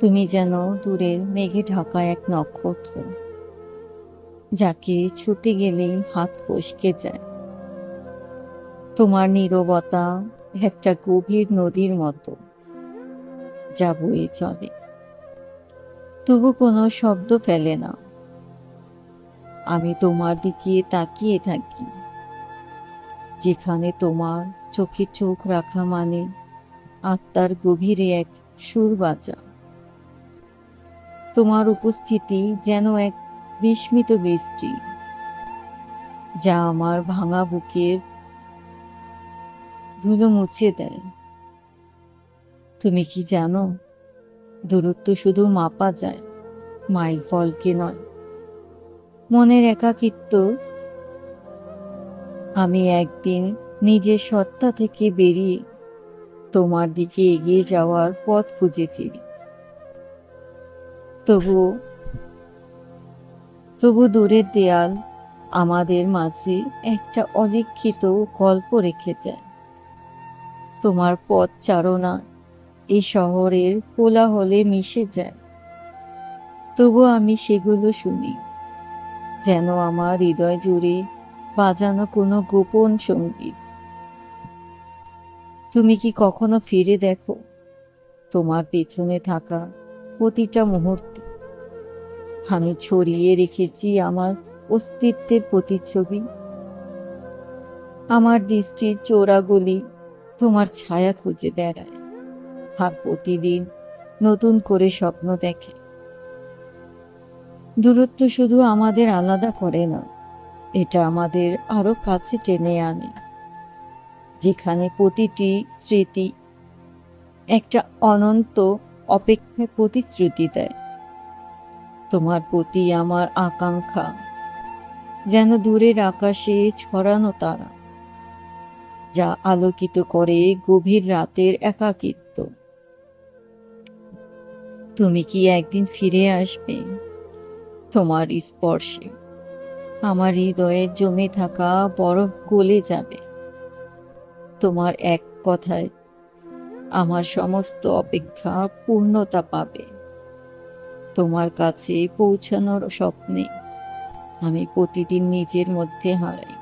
তুমি যেন দূরের মেঘে ঢাকা এক নক্ষত্র, যাকে ছুতে গেলেই হাত ফসকে যায়। তোমার নীরবতা একটা গভীর নদীর মতো যা বয়ে চলে। তবু কোনো শব্দ ফেলে না। আমি তোমার দিকে তাকিয়ে থাকি, যেখানে তোমার চোখে চোখ রাখা মানে আত্মার গভীরে এক সুর বাজা। তোমার উপস্থিতি যেন এক বিস্মিত বৃষ্টি, যা আমার ভাঙা বুকের ধুলো মুছে দেয়। তুমি কি জানো, দূরত্ব শুধু মাপা যায় মাইল ফলকে নয়। মনের একাকিত্ব, আমি একদিন নিজের সত্তা থেকে বেরিয়ে তোমার দিকে এগিয়ে যাওয়ার পথ খুঁজে ফিরি। তবু তবু দূরের দেয়াল আমাদের মাঝে একটা অলিখিত গল্প রেখে যায়। তোমার পথ চারণা এই শহরের কোলাহলে মিশে যায়। তবু আমি সেগুলো শুনি, যেন আমার হৃদয় জুড়ে বাজানো কোনো গোপন সংগীত। তুমি কি কখনো ফিরে দেখো তোমার পেছনে থাকা প্রতিটা মুহূর্তে। আমি ছড়িয়ে রেখেছি আমার অস্তিত্বের প্রতিচ্ছবি। আমার দৃষ্টির চোরাগুলি তোমার ছায়া খুঁজে বেড়ায়। আর প্রতিদিন নতুন করে স্বপ্ন দেখে। দূরত্ব শুধু আমাদের আলাদা করে না, এটা আমাদের আরও কাছে টেনে আনে। যেখানে প্রতিটি স্মৃতি একটা অনন্ত অপেক্ষায় প্রতিশ্রুতি দেয়। তোমার প্রতি আমার আকাঙ্ক্ষা, যেন দূরের আকাশে ছড়ানো তারা, যা আলোকিত করে গভীর রাতের একাকিত্ব। তুমি কি একদিন ফিরে আসবে? তোমার স্পর্শে আমার হৃদয়ে জমে থাকা বরফ গলে যাবে। তোমার এক কথায় আমার সমস্ত অপেক্ষা পূর্ণতা পাবে। তোমার কাছে পৌঁছানোর স্বপ্নে আমি প্রতিদিন নিজের মধ্যে হারাই।